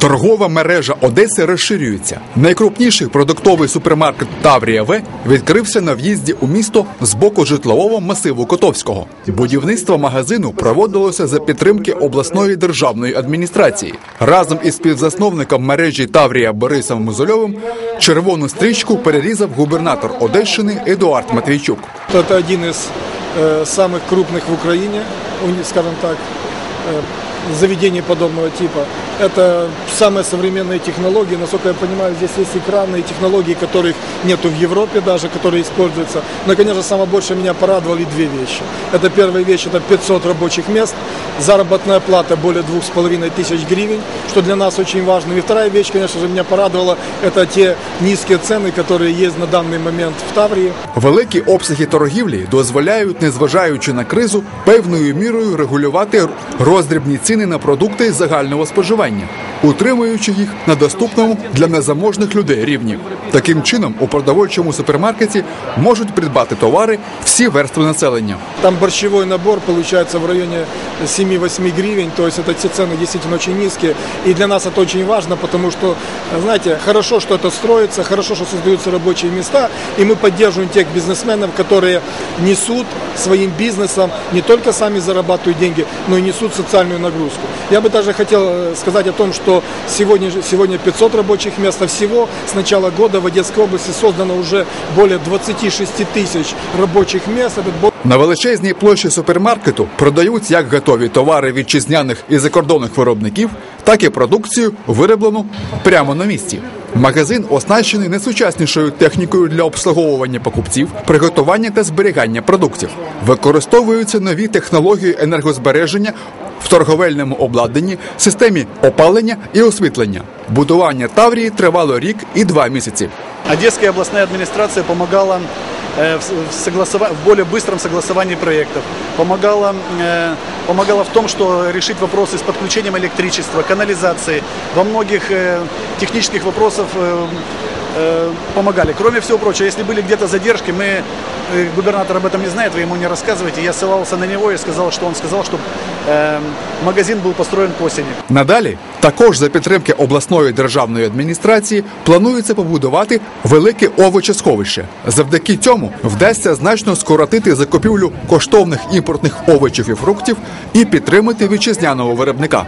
Торгова мережа Одеси розширюється. Найкрупніший продуктовий супермаркет Таврія В відкрився на в'їзді у місто з боку житлового масиву Котовського. Будівництво магазину проводилося за підтримки обласної державної адміністрації. Разом із співзасновником мережі Таврія Борисом Мозольовим червону стрічку перерізав губернатор Одещини Едуард Матвійчук. Это один из э, самых крупных в Украине, уни- скажем так, э, заведений подобного типа. Это самые современные технологии. Насколько я понимаю, здесь есть экранные технологии, которых нету в Европе даже, которые используются. Но, конечно, самое больше меня порадовали две вещи. Это первая вещь, это 500 рабочих мест, заработная плата более двух с половиной тысяч гривен, что для нас очень важно. И вторая вещь, конечно же, меня порадовала, это те низкие цены, которые есть на данный момент в Таврии. Великі обсяги торгівлі дозволяють, незважаючи на кризу, певною мірою регулювати роздрібні ціни на продукти загального споживання, утримуючи їх на доступному для незаможних людей рівні. Таким чином, у продовольчому супермаркеті можуть придбати товари всі верстви населення. Там борщевой набор получается в районе 7-8 гривен, то есть это те цены действительно очень низкие. И для нас это очень важно, потому что, знаете, хорошо, что это строится, хорошо, что создаются рабочие места, и мы поддерживаем тех бизнесменов, которые несут своим бизнесом, не только сами зарабатывают деньги, но и несут социальную нагрузку. Я бы даже хотел э, сказать о том, что сегодня, же- сегодня 500 рабочих мест, а всего с начала года в Одесской области создано уже более 26 тысяч рабочих мест. Этот бо- На величезній площі супермаркету продають як готові товари вітчизняних і закордонних виробників, так і продукцію, вироблену прямо на місці. Магазин оснащений найсучаснішою технікою для обслуговування покупців, приготування та зберігання продуктів. Використовуються нові технології енергозбереження в торговельному обладнанні, системі опалення і освітлення. Будування Таврії тривало рік і два місяці. Одесская областная администрация помогала э, в, с- в согласова- в более быстром согласовании проектов, помогала, э, помогала в том, что решить вопросы с подключением электричества, канализации, во многих э, технических вопросах э, э, помогали. Кроме всего прочего, если были где-то задержки, мы, э, губернатор об этом не знает, вы ему не рассказываете, я ссылался на него и сказал, что он сказал, что э, магазин был построен к осени. Надалі, також за підтримки обласної державної адміністрації, планується побудувати велике овочесховище. Завдяки цьому вдасться значно скоротити закупівлю коштовних імпортних овочів і фруктів і підтримати вітчизняного виробника.